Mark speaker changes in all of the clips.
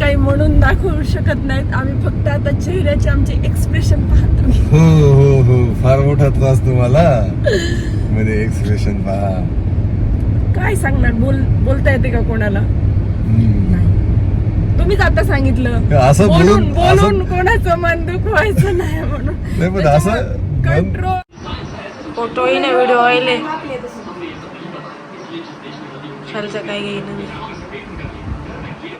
Speaker 1: काही म्हणून दाखवू शकत नाहीत. आम्ही फक्त आता चेहऱ्याचे आमचे एक्सप्रेशन पाहतो
Speaker 2: हो हो हो. फार मोठा त्रास तुम्हाला. मध्ये एक्सप्रेशन पहा.
Speaker 1: काय सांगणार? बोल बोलता येते का कोणाला. तुम्हीच आता सांगितलं.
Speaker 2: असं
Speaker 1: बोलून
Speaker 2: बोलून-
Speaker 1: कोणाचं मन दुखवायचं नाही म्हणून.
Speaker 2: नाही पण असं
Speaker 1: कंट्रोल फोटोही नाही व्हिडिओ आले खालचं काय घेईन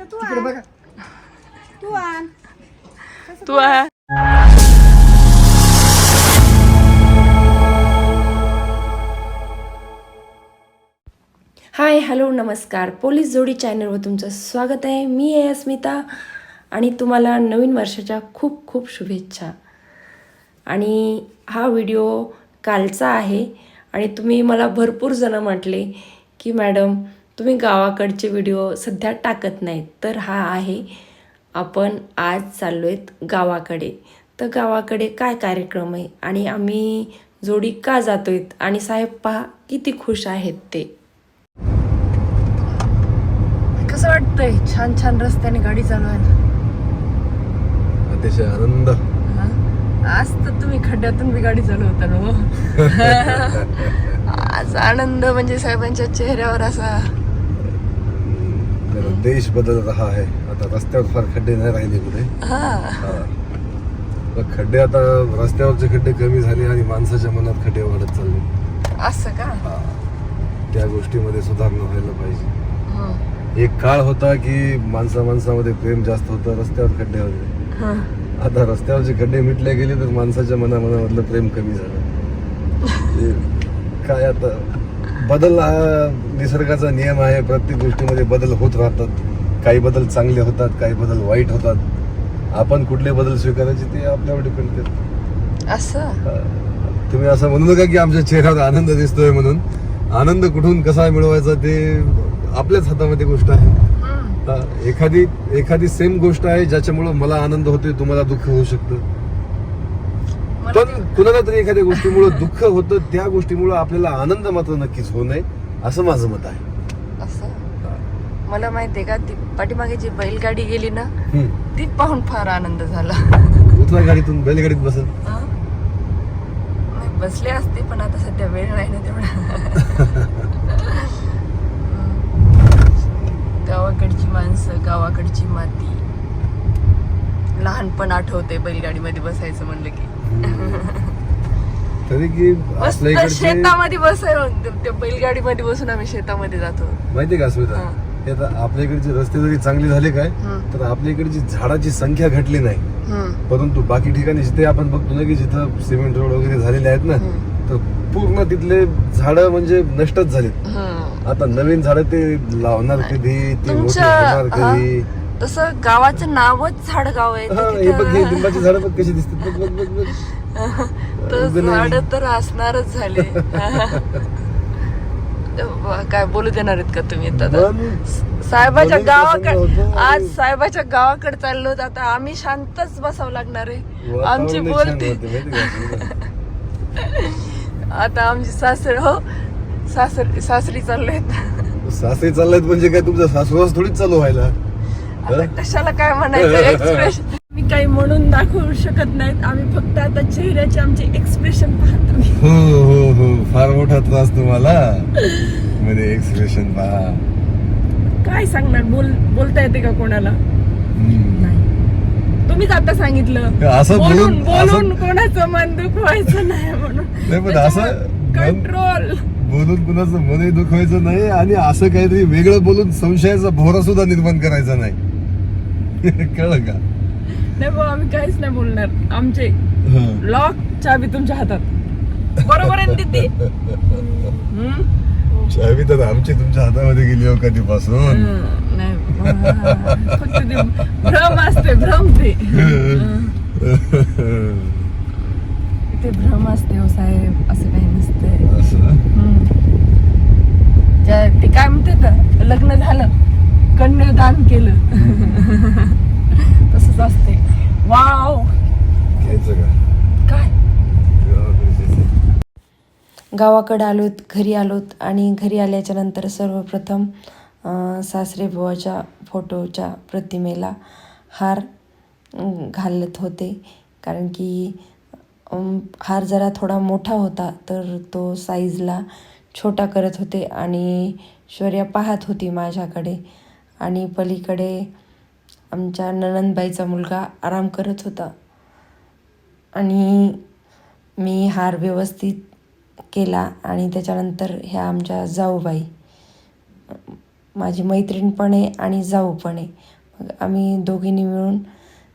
Speaker 3: तर तू आण. तू आण.
Speaker 1: तू आहे. हाय हॅलो नमस्कार. पोलीस जोडी चॅनलवर तुमचं स्वागत आहे. मी आहे अस्मिता आणि तुम्हाला नवीन वर्षाच्या खूप खूप शुभेच्छा. आणि हा व्हिडिओ कालचा आहे आणि तुम्ही मला भरपूर जण म्हटले की मॅडम तुम्ही गावाकडचे व्हिडिओ सध्या टाकत नाहीत तर हा आहे. आपण आज चाललो आहेत गावाकडे. तर गावाकडे काय कार्यक्रम आहे आणि आम्ही जोडी का जातोयत? आणि साहेब पहा किती खुश आहेत ते. कसं वाटतंय? छान छान रस्त्याने गाडी चालवायला.
Speaker 2: अतिशय आनंद.
Speaker 1: आज तर तुम्ही खड्ड्यातून बी गाडी चालवता ना हो. आज आनंद म्हणजे साहेबांच्या चेहऱ्यावर असा
Speaker 2: देश बदलत रहा आहे आता रस्त्यावर फार खड्डे नाही राहिले कुठे. पण खड्डे आता रस्त्यावरचे खड्डे कमी झाले आणि माणसाच्या मनात खड्डे वाढत चालले।
Speaker 1: असं का?
Speaker 2: त्या गोष्टीमध्ये सुधारणा व्हायला पाहिजे।
Speaker 1: हं.
Speaker 2: एक काळ होता की माणसा माणसामध्ये प्रेम जास्त होतं रस्त्यावर खड्डे होते।
Speaker 1: हं.
Speaker 2: आता रस्त्यावरचे खड्डे मिटले गेले तर माणसाच्या मनामनामधलं प्रेम कमी झालं। काय आता? बदल हा निसर्गाचा नियम आहे. प्रत्येक गोष्टीमध्ये बदल होत राहतात. काही बदल चांगले होतात काही बदल वाईट होतात. आपण कुठले बदल स्वीकारायचे ते आपल्यावर डिपेंड करतं.
Speaker 1: असं?
Speaker 2: तुम्ही असं म्हणू नका की आमच्या चेहऱ्यावर आनंद दिसतोय म्हणून. आनंद कुठून कसा मिळवायचा ते आपल्याच हातामध्ये गोष्ट आहे. एखादी एखादी सेम गोष्ट आहे ज्याच्यामुळे मला आनंद होतोय तुम्हाला दुःख होऊ शकतं. पण कुणाला तरी एखाद्या गोष्टीमुळे दुःख होतं त्या गोष्टीमुळे आपल्याला आनंद मात्र नक्कीच होऊ नये असं माझं मत आहे.
Speaker 1: असं? मला माहितीये का ती पाठीमागे जी बैलगाडी गेली ना
Speaker 2: हम्म.
Speaker 1: ती पाहून फार आनंद झाला.
Speaker 2: उतरा गाडीतून बैलगाडीत बसल
Speaker 1: हं? नाही, बसले असते पण आता सध्या वेळ नाही ना तेवढा. गावाकडची माणसं गावाकडची माती. लहानपण आठवते बैलगाडीमध्ये बसायचं म्हणलं की.
Speaker 2: तरी की आपल्या इकडचे
Speaker 1: शेतामध्ये बसाय त्या बैलगाडीमध्ये बसून आम्ही शेतामध्ये जातो
Speaker 2: माहितीये का अस्मिता
Speaker 1: हा.
Speaker 2: हे आता आपल्या इकडचे रस्ते जरी चांगले झाले काय. तर आपल्या इकडची झाडाची संख्या घटली नाही. परंतु बाकी ठिकाणी जिथे आपण बघतो ना की जिथं सिमेंट रोड वगैरे झालेले आहेत ना. तर पूर्ण तिथले झाडं म्हणजे नष्टच झालेत
Speaker 1: हं.
Speaker 2: आता नवीन झाडं ते लावणार कधी ते मोठे
Speaker 1: तुमच्या
Speaker 2: होणार कधी
Speaker 1: तसं गावाचं नावच झाड गाव आहे.
Speaker 2: हा, हे बघ हे लिंबाची झाडं बघ कशी दिसतात. बघ बघ बघ बघ.
Speaker 1: तर
Speaker 2: नाही.
Speaker 1: झाड तर असणारच झाले. काय बोलू देणार आहेत का तुम्ही आता?
Speaker 2: मन
Speaker 1: साहेबाच्या
Speaker 2: प्रसन्न
Speaker 1: गावाकडे
Speaker 2: होतो.
Speaker 1: आज साहेबाच्या गावाकडे चाललो होतो. आता आम्ही शांतच बसावं लागणार आहे. आमची
Speaker 2: छान
Speaker 1: बोलती
Speaker 2: होते, माहिती का?
Speaker 1: आता आमची सासर हो सासर सासरी चाललोय
Speaker 2: सासरी चाललायत म्हणजे काय तुमचा सासूवास थोडीच चालू व्हायला?
Speaker 1: कशाला काय म्हणायचं? एक्सप्रेशन मी काही म्हणून दाखवू शकत नाहीत. आम्ही फक्त आता चेहऱ्याचे आमचे एक्सप्रेशन पाहतो.
Speaker 2: हो हो हो. फार मोठा त्रास तुम्हाला. मध्ये एक्सप्रेशन पहा.
Speaker 1: काय सांगणार? बोल बोलता येते का कोणाला. तुम्हीच आता सांगितलं.
Speaker 2: असं
Speaker 1: बोलून
Speaker 2: बोलून-
Speaker 1: कोणाचं मन दुखवायचं नाही म्हणून.
Speaker 2: नाही पण असं
Speaker 1: कंट्रोल
Speaker 2: बोलून कुणाचं मनही दुखवायचं नाही आणि असं काहीतरी वेगळं बोलून संशयाचा भोवरा सुद्धा निर्माण करायचा नाही. कळलं का?
Speaker 4: नाही भाऊ आम्ही काहीच नाही बोलणार. आमचे. लॉक चाबी तुमच्या हातात. बरोबर आहे ना हम्म?
Speaker 2: चावी तर आमची तुमच्या हातामध्ये गेली हो कधीपासून.
Speaker 4: हम्म, नाही फक्त ते भ्रम असते भ्रम ते. ते भ्रम असते हो साहेब असं काही नसते.
Speaker 2: असं?
Speaker 4: ज्या ते काय म्हणते का लग्न झालं. कन्यादान केलं. तसंच असते वाव.
Speaker 2: घ्यायचं का?
Speaker 4: काय?
Speaker 2: गावाकडे
Speaker 4: आलोत घरी आलोत आणि घरी आल्याच्यानंतर सर्वप्रथम सासरे बुवाच्या फोटोच्या प्रतिमेला हार घालत होते. कारण की हार जरा थोडा मोठा होता तर तो साईजला छोटा करत होते आणि शौर्या पाहत होती माझ्याकडे. आणि पलीकडे आमच्या ननंदबाईचा मुलगा आराम करत होता. आणि मी हार व्यवस्थित केला आणि त्याच्यानंतर ह्या आमच्या जाऊबाई माझी मैत्रीण पण आहे आणि जाऊ पण आहे मग आम्ही दोघींनी मिळून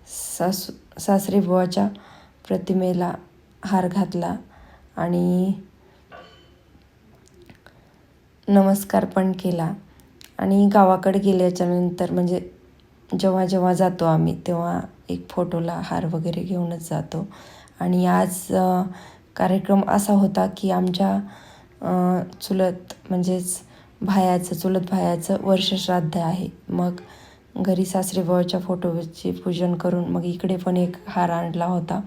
Speaker 4: सासू सासरे बुवाच्या प्रतिमेला हार घातला आणि नमस्कार पण केला. आणि गावाकडे गेल्याच्यानंतर म्हणजे जेव्हा जेव्हा जातो आम्ही तेव्हा एक फोटोला हार वगैरे घेऊनच जातो. आणि आज कार्यक्रम असा होता की आमच्या चुलत म्हणजेच भायाचं चुलत भायाचं वर्षश्राद्ध आहे. मग घरी सासरेबाच्या फोटोचे पूजन करून मग इकडे पण एक हार आणला होता.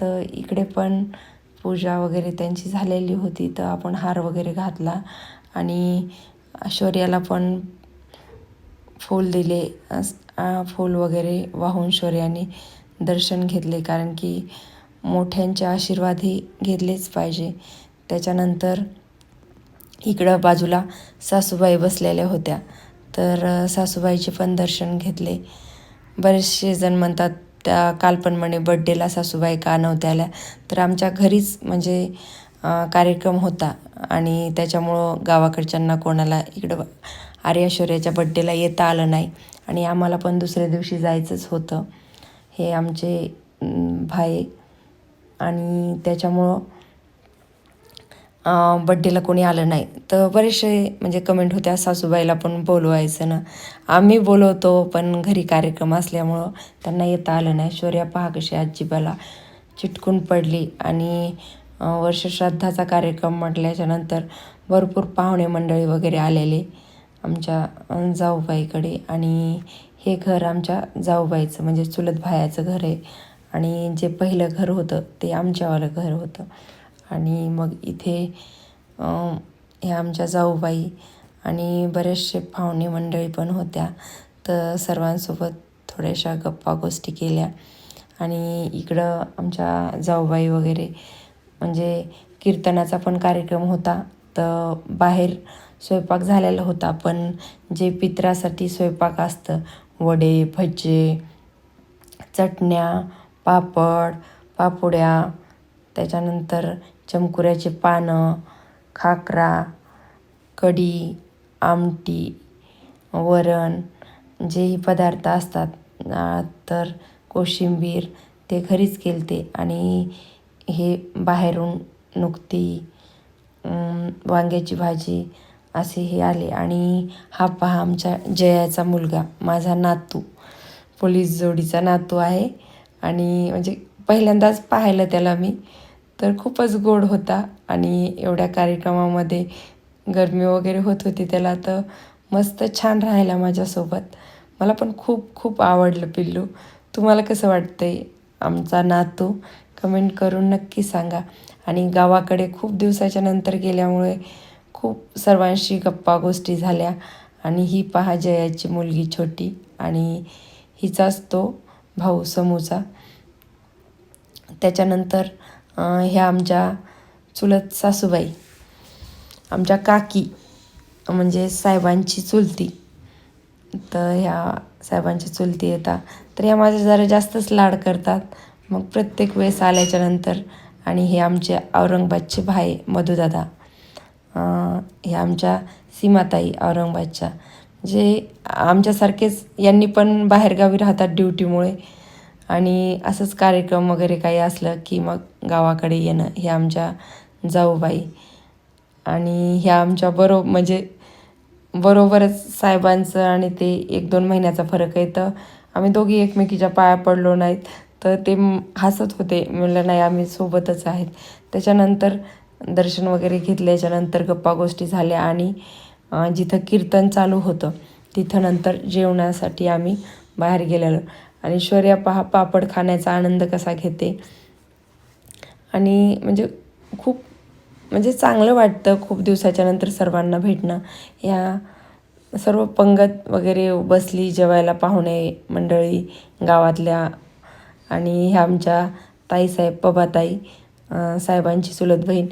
Speaker 4: तर इकडे पण पूजा वगैरे त्यांची झालेली होती तर आपण हार वगैरे घातला. आणि शौर्याला पण फूल दिले फूल वगैरे वाहून शौर्याने दर्शन घेतले कारण की मोठ्यांचे आशीर्वादही घेतलेच पाहिजे. त्याच्यानंतर इकडं बाजूला सासूबाई बसलेल्या होत्या. तर सासूबाईचे पण दर्शन घेतले. बरेचसे जण म्हणतात त्या काल पण म्हणे बड्डेला सासूबाई का नव्हत्या आल्या? तर आमच्या घरीच म्हणजे कार्यक्रम होता. आणि त्याच्यामुळं गावाकडच्यांना कोणाला इकडं आर्याश्वर्याच्या बड्डेला येता आलं नाही. आणि आम्हाला पण दुसऱ्या दिवशी जायचंच होतं. हे आमचे भाई. आणि त्याच्यामुळं बड्डेला कोणी आलं नाही. तर बरेचसे म्हणजे कमेंट होत्या सासूबाईला पण बोलवायचं ना. आम्ही बोलवतो पण घरी कार्यक्रम असल्यामुळं त्यांना येता आलं नाही. शौर्या पहा कशी आजीबाला. चिटकून पडली. आणि वर्षश्राद्धाचा कार्यक्रम म्हटल्याच्या नंतर भरपूर पाहुणे मंडळी वगैरे आलेले आमच्या जाऊबाईकडे. आणि हे घर आमच्या जाऊबाईचं म्हणजे चुलत भायाचं घर आहे. आणि जे पहिलं घर होतं ते आमच्यावालं घर होतं. आणि मग इथे हे ह्या आमच्या जाऊबाई आणि बरेचसे पाहुणे मंडळी पण होत्या. तर सर्वांसोबत थोड्याशा गप्पा गोष्टी केल्या. आणि इकडं आमच्या जाऊबाई वगैरे म्हणजे कीर्तनाचा पण कार्यक्रम होता. तर बाहेर स्वयंपाक झालेला होता पण जे पित्रासाठी स्वयंपाक असतं वडे भजे चटण्या पापड पापुड्या त्याच्यानंतर चमकुऱ्याचे पानं खाकरा कढी आमटी वरण जेही पदार्थ असतात तर कोशिंबीर ते घरीच केलते. आणि हे बाहेरून नुकती वांग्याची भाजी असे हे आले. आणि हा पहा आमच्या जयाचा मुलगा माझा नातू. पोलीस जोडीचा नातू आहे. आणि म्हणजे पहिल्यांदाच पाहिलं त्याला मी. तर खूपच गोड होता. आणि एवढ्या कार्यक्रमामध्ये गरमी वगैरे होत होती त्याला तर मस्त छान राहायला माझ्यासोबत. मला पण खूप खूप आवडलं पिल्लू. तुम्हाला कसं वाटतंय? आमचा नातू कमेंट करून नक्की सांगा. आणि गावाकडे खूप दिवसाच्या नंतर गेल्यामुळे खूप सर्वांशी गप्पा गोष्टी झाल्या. आणि ही पहा जयाची मुलगी छोटी आणि हिचाच तो भाऊ समूचा. त्याच्यानंतर ह्या आमच्या चुलत सासूबाई आमच्या काकी म्हणजे साहेबांची चुलती. तर ह्या साहेबांची चुलती येतात तर ह्या माझे जरा जास्तच लाड करतात. मग प्रत्येक वेळेस आल्याच्यानंतर आणि हे आमचे औरंगाबादचे भाई मधुदादा हे आमच्या सीमाताई औरंगाबादच्या. जे आमच्यासारखेच यांनी पण बाहेरगावी राहतात ड्युटीमुळे. आणि असंच कार्यक्रम वगैरे काही असलं की मग गावाकडे येणं हे आमच्या जाऊबाई. आणि ह्या आमच्या बरो म्हणजे बरोबरच साहेबांचं आणि ते एक दोन महिन्याचा फरक आहे. तर आम्ही दोघी एकमेकीच्या पाया पडलो नाहीत. तर ते हसत होते. म्हणलं नाही आम्ही सोबतच आहेत. त्याच्यानंतर दर्शन वगैरे घेतल्याच्यानंतर गप्पा गोष्टी झाल्या आणि जिथं कीर्तन चालू होतं तिथं नंतर जेवणासाठी आम्ही बाहेर गेलेलो. आणि शौर्या पहा पापड खाण्याचा आनंद कसा घेते. आणि म्हणजे खूप म्हणजे चांगलं वाटतं खूप दिवसाच्या नंतर सर्वांना भेटणं. या सर्व पंगत वगैरे बसली जेवायला पाहुणे मंडळी गावातल्या आणि ह्या आमच्या ताईसाहेब पबाताई साहेबांची चुलत बहीण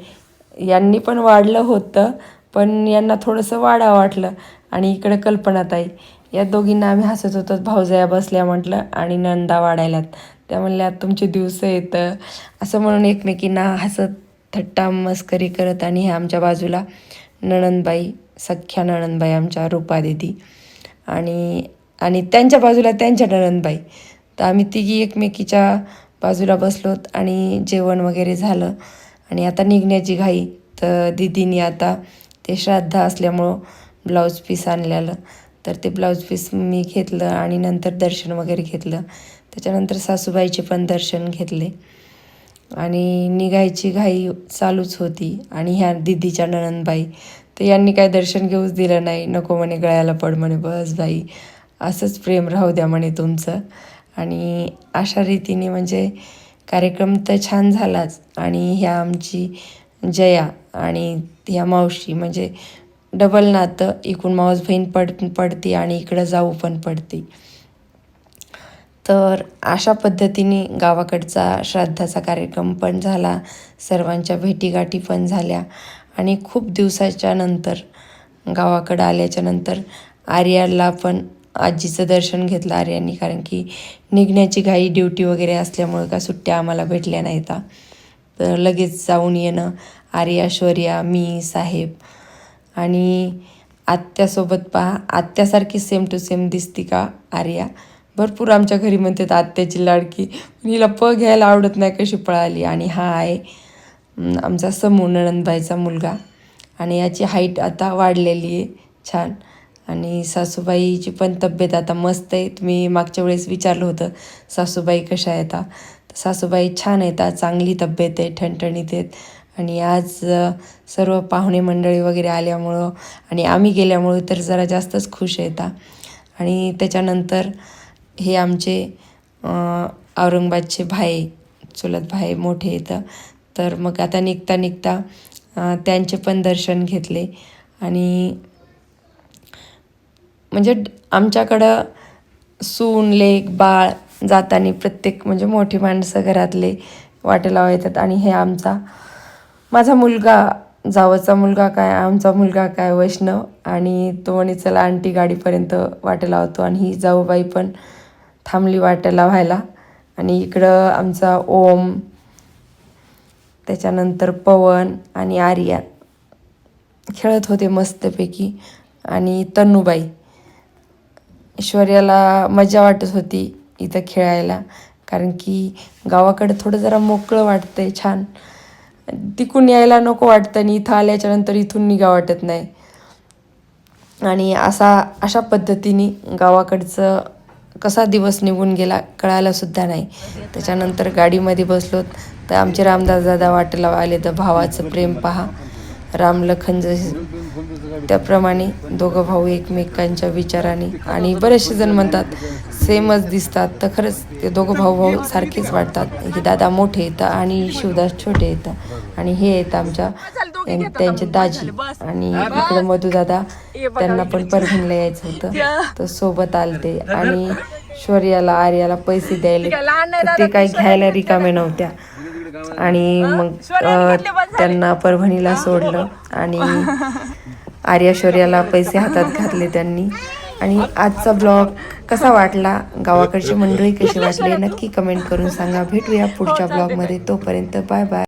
Speaker 4: यांनी पण वाढलं होतं पण यांना थोडंसं वाढा वाटलं. आणि इकडे कल्पनाताई या दोघींना आम्ही हसत होतो भाऊजया बसल्या म्हटलं आणि नंदा वाढायलात त्या म्हणल्या तुमचे दिवस येतं असं म्हणून एकमेकींना हसत थट्टा मस्करी करत आणि हे आमच्या बाजूला नणंदबाई सख्ख्या नणनबाई आमच्या रूपा दिदी आणि आणि त्यांच्या बाजूला त्यांच्या नणनबाई तर आम्ही तिघी एकमेकीच्या बाजूला बसलोत आणि जेवण वगैरे झालं. आणि आता निघण्याची घाई. तर दिदीनी आता ते श्राद्ध असल्यामुळं ब्लाऊज पीस आणलेलं. तर ते ब्लाऊज पीस मी घेतलं आणि नंतर दर्शन वगैरे घेतलं. त्याच्यानंतर सासूबाईचे पण दर्शन घेतले. आणि निघायची घाई चालूच होती. आणि ह्या दिदीच्या ननंदबाई तर यांनी काय दर्शन घेऊच दिलं नाही. नको म्हणे गळ्याला पड म्हणे बस बाई. असंच प्रेम राहू द्या म्हणे तुमचं. आणि अशा रीतीने म्हणजे कार्यक्रम तर छान झालाच. आणि ह्या आमची जया आणि ह्या मावशी म्हणजे डबल नातं. इकडून मावस बहीण पड पडती आणि इकडं जाऊ पण पडती. तर अशा पद्धतीने गावाकडचा श्राद्धाचा कार्यक्रम पण झाला सर्वांच्या भेटीगाठी पण झाल्या आणि खूप दिवसाच्या नंतर गावाकडं आल्याच्यानंतर आर्याला पण आजीचं दर्शन घेतलं आर्यांनी कारण की निघण्याची घाई ड्युटी वगैरे असल्यामुळे का सुट्ट्या आम्हाला भेटल्या नाहीत. तर लगेच जाऊन येणं आर्या शौर्या मी साहेब आणि आत्यासोबत पहा आत्यासारखी सेम टू सेम दिसती का आर्या? भरपूर आमच्या घरी म्हणतात आत्याची लाडकी. हिला प घ्यायला आवडत नाही कशी पळाली. आणि हा आहे आमचा समूह नणंदबाईचा मुलगा. आणि याची हाईट आता वाढलेली आहे. छान. आणि सासूबाईची पण तब्येत आता मस्त आहे. तुम्ही मागच्या वेळेस विचारलं होतं सासूबाई कशा आहेत? तर सासूबाई छान आहेत. चांगली तब्येत आहे ठणठणीत आहेत. आणि आज सर्व पाहुणे मंडळी वगैरे आल्यामुळं आणि आम्ही गेल्यामुळं तर जरा जास्तच खुश आहेत. आणि त्याच्यानंतर हे आमचे औरंगाबादचे भाई चुलत भाई मोठे येतं तर मग आता निघता निघता त्यांचे पण दर्शन घेतले. आणि म्हणजे आमच्याकडं सून लेक बाळ जाताना प्रत्येक म्हणजे मोठी माणसं घरातले वाटेला येतात. आणि हे आमचा माझा मुलगा जावचा मुलगा काय आमचा मुलगा काय वैष्णव आणि तो म्हणे चला आंटी गाडीपर्यंत वाटेला होतो आणि ही जाऊबाई पण थांबली वाटेला व्हायला. आणि इकडं आमचा ओम त्याच्यानंतर पवन आणि आर्या खेळत होते मस्तपैकी. आणि तन्नूबाई ऐश्वर्याला मजा वाटत होती इथं खेळायला. कारण की गावाकडे थोडं जरा मोकळं वाटतं आहे छान. तिकून यायला नको वाटतं आणि इथं आल्याच्यानंतर इथून निघा वाटत नाही. आणि असा अशा पद्धतीने गावाकडचं कसा दिवस निघून गेला कळायला सुद्धा नाही. त्याच्यानंतर गाडीमध्ये बसलोत तर आमचे रामदास दादा वाटेला आले. तर भावाचं प्रेम पहा. राम लखन जसे त्याप्रमाणे दोघं भाऊ एकमेकांच्या विचाराने आणि बरेचसे जण म्हणतात सेमच दिसतात. तर खरंच ते दोघं भाऊ भाऊ सारखेच वाटतात. हे दादा मोठे येतं आणि शिवदास छोटे येतं आणि हे येतं आमच्या त्यां- त्यांचे दाजी. आणि इकडे मधू दादा त्यांना पण परभणीला यायचं होतं. तर सोबत आलते आणि शौर्याला आर्याला पैसे द्यायला. ते काही घ्यायला रिकामे नव्हत्या. आणि मग त्यांना परभणीला सोडलं आणि आर्या शौर्याला पैसे हातात घातले त्यांनी. आणि आजचा ब्लॉग कसा वाटला? गावाकडची मंडळी कशी वाटली? नक्की कमेंट करून सांगा. भेटूया पुढच्या ब्लॉगमध्ये. तोपर्यंत बाय बाय.